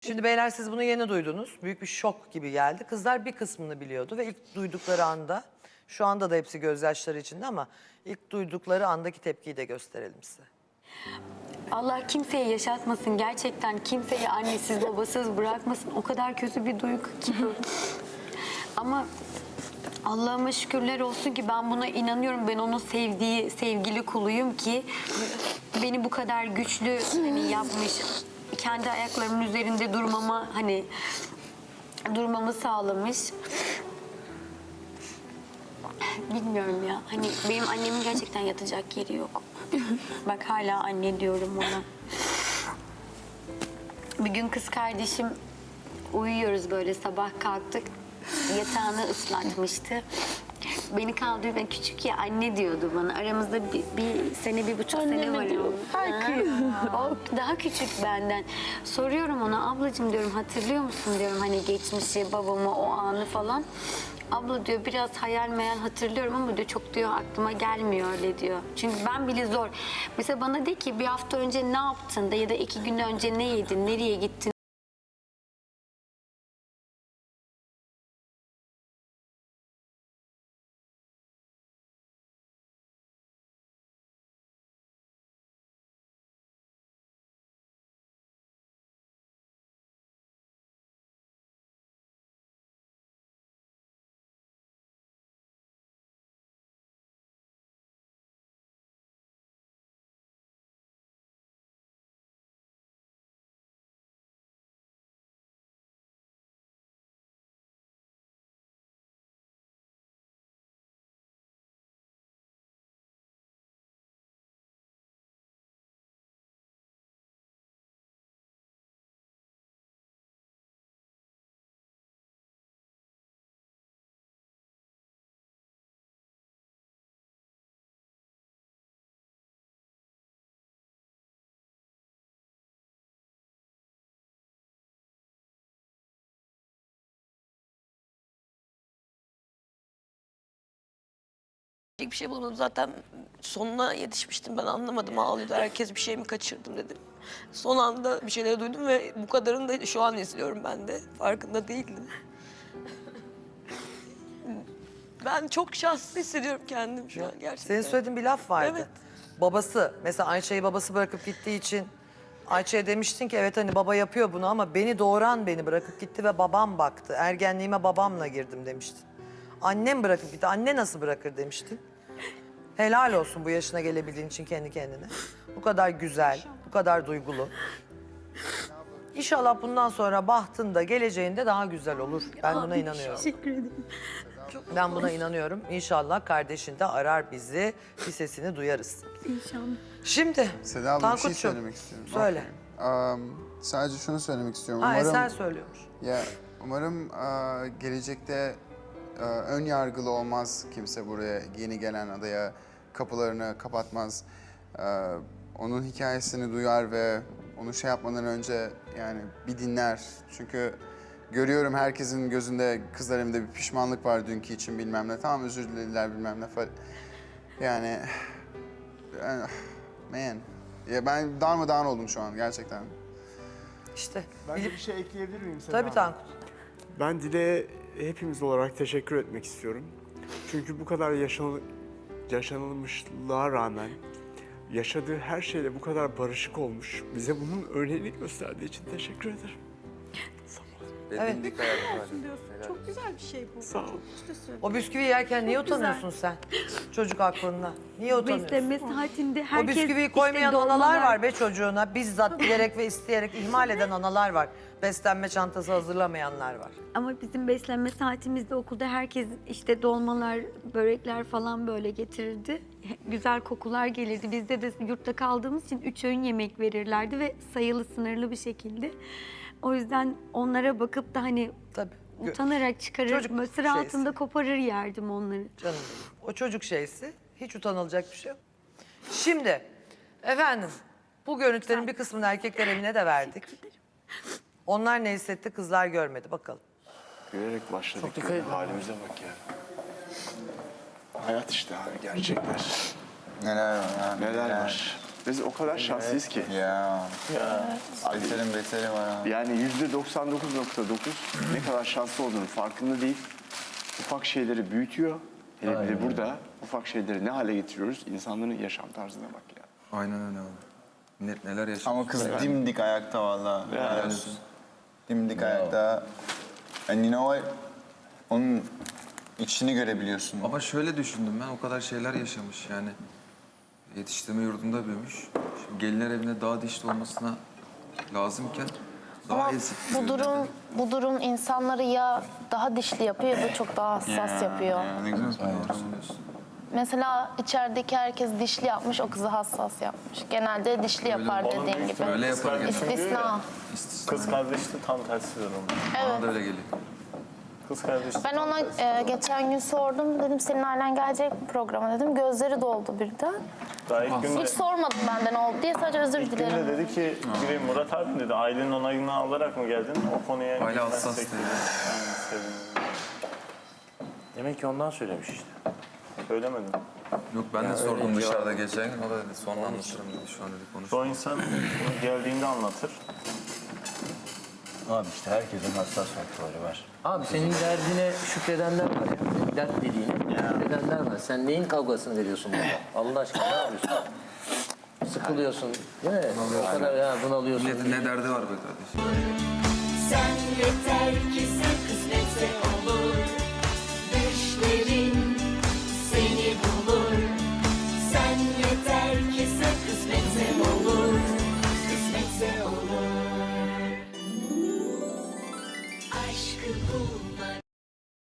Şimdi beyler siz bunu yeni duydunuz. Büyük bir şok gibi geldi. Kızlar bir kısmını biliyordu ve ilk duydukları anda, şu anda da hepsi gözyaşları içinde ama ilk duydukları andaki tepkiyi de gösterelim size. Allah kimseye yaşatmasın. Gerçekten kimseyi annesiz babasız bırakmasın. O kadar kötü bir duygu ki. bu. Ama Allah'ıma şükürler olsun ki ben buna inanıyorum. Ben onun sevdiği sevgili kuluyum ki beni bu kadar güçlü hani yapmış. Kendi ayaklarımın üzerinde durmama hani durmamı sağlamış. Bilmiyorum ya. Hani benim annemin gerçekten yatacak yeri yok. Bak hala anne diyorum ona. Bir gün kız kardeşim uyuyoruz böyle sabah kalktık. Yatağını ıslatmıştı. Beni kaldırıp ben küçük ya anne diyordu bana. Aramızda bir, bir sene, bir buçuk sene var. diyor. Belki. O daha küçük benden. Soruyorum ona ablacığım diyorum hatırlıyor musun diyorum hani geçmişi, babamı, o anı falan. Abla diyor biraz hayal meyal hatırlıyorum ama diyor çok diyor aklıma gelmiyor öyle diyor. Çünkü ben bile zor. Mesela bana de ki bir hafta önce ne yaptın da ya da iki gün önce ne yedin, nereye gittin? Bir şey bulamadım zaten sonuna yetişmiştim ben anlamadım ağlıyordu herkes bir şey mi kaçırdım dedim. Son anda bir şeyleri duydum ve bu kadarını da şu an izliyorum ben de farkında değildim. Ben çok şanslı hissediyorum kendimi şu an gerçekten. Senin söylediğin bir laf vardı. Evet. Babası, mesela Ayça'yı babası bırakıp gittiği için Ayça'ya demiştin ki evet hani baba yapıyor bunu ama beni doğuran beni bırakıp gitti ve babam baktı. Ergenliğime babamla girdim demiştin. Annem bırakıp gitti. Anne nasıl bırakır demiştin. Helal olsun bu yaşına gelebildiğin için kendi kendine. Bu kadar güzel, bu kadar duygulu. İnşallah bundan sonra bahtında, geleceğinde daha güzel olur. Ben buna inanıyorum. Teşekkür ederim. Ben buna inanıyorum. İnşallah kardeşin de arar bizi, bir sesini duyarız. İnşallah. Şimdi Seda abla bir şey Tankut'cum, söylemek istiyorum. Söyle. Am, sadece şunu söylemek istiyorum. Ha, umarım, sen söylüyormuş. ya, umarım aa, gelecekte aa, ön yargılı olmaz kimse buraya yeni gelen adaya kapılarını kapatmaz. Aa, onun hikayesini duyar ve onu şey yapmadan önce yani bir dinler. Çünkü görüyorum herkesin gözünde kızlar evinde bir pişmanlık var dünkü için bilmem ne. Tamam özür dilediler bilmem ne falan. Yani yani, man. Ya ben darmadağın oldum şu an gerçekten. İşte. Ben de bir şey ekleyebilir miyim Seda tabii Hanım? Tankut. Ben Dile'ye hepimiz olarak teşekkür etmek istiyorum. Çünkü bu kadar yaşanıl yaşanılmışlığa rağmen yaşadığı her şeyle bu kadar barışık olmuş. Bize bunun örneğini gösterdiği için teşekkür ederim. Evet. Çok güzel bir şey bu. Sağ ol. O bisküvi yerken niye utanıyorsun sen? Çocuk aklında. Niye utanıyorsun? Besleme saatinde O herkes bisküviyi işte koymayan dolmalar- analar var be çocuğuna. Bizzat bilerek ve isteyerek ihmal eden analar var. Beslenme çantası hazırlamayanlar var. Ama bizim beslenme saatimizde okulda herkes işte dolmalar, börekler falan böyle getirirdi. Güzel kokular gelirdi. Bizde de yurtta kaldığımız için üç öğün yemek verirlerdi ve sayılı sınırlı bir şekilde. O yüzden onlara bakıp da hani Tabii. Gö- utanarak çıkarır, Çocuk mısır şeysi. altında koparır yerdim onları. Canım benim. O çocuk şeysi. Hiç utanılacak bir şey yok. Şimdi efendim bu görüntülerin bir kısmını erkekler evine de verdik. Onlar ne hissetti kızlar görmedi bakalım. Gülerek başladık. ya. Halimize bak ya. Hayat işte abi gerçekler. Neler var Neler var. Biz o kadar şanslıyız ki. Ya. Beterin beteri var ha. Yani yüzde 99.9 ne kadar şanslı olduğunu farkında değil. Ufak şeyleri büyütüyor. Hele bir de burada ufak şeyleri ne hale getiriyoruz? İnsanların yaşam tarzına bak ya. Aynen öyle abi. Net neler yaşamış. Ama kız dimdik ayakta valla. Ya. Helal olsun. Dimdik ayakta. And you know what? Onun içini görebiliyorsun. Ama şöyle düşündüm ben o kadar şeyler yaşamış yani. Yetiştirme yurdunda büyümüş. Şimdi gelinler evine daha dişli olmasına lazımken daha Ama ezik. bu durum bu durum insanları ya daha dişli yapıyor ya da çok daha hassas yapıyor. Ya, ne güzel söylüyorsun. Mesela içerideki herkes dişli yapmış, o kızı hassas yapmış. Genelde dişli yapar dediğin gibi. Öyle yapar genelde. İstisna. Kız kardeşi de tam tersi durum. Bana da öyle geliyor. Kız kardeşi Ben ona e, geçen gün sordum. Dedim senin ailen gelecek mi programa dedim. Gözleri doldu birden. Daha ilk günde, Hiç sormadı benden oldu diye sadece özür ilk günde dilerim. dedi ki biri Murat abi dedi ailenin onayını alarak mı geldin? O konuya Aile girmezsek hassas dedi. dedi. Aynen, sevinirim. Demek ki ondan söylemiş işte. Söylemedim. Yok ben de sordum dışarıda geçen gün. O da dedi sonra anlatırım dedi. Şu an dedi konuş. Çoğu insan bunu geldiğinde anlatır. Abi işte herkesin hassas noktaları var. Abi senin derdine şükredenler var ya. Senin dert dediğine şükredenler var. Sen neyin kavgasını veriyorsun burada? Allah aşkına ne yapıyorsun? Sıkılıyorsun değil mi? O kadar ya bunalıyorsun. Milletin ne derdi var be kardeşim? Sen yeter ki sen kısmetse ol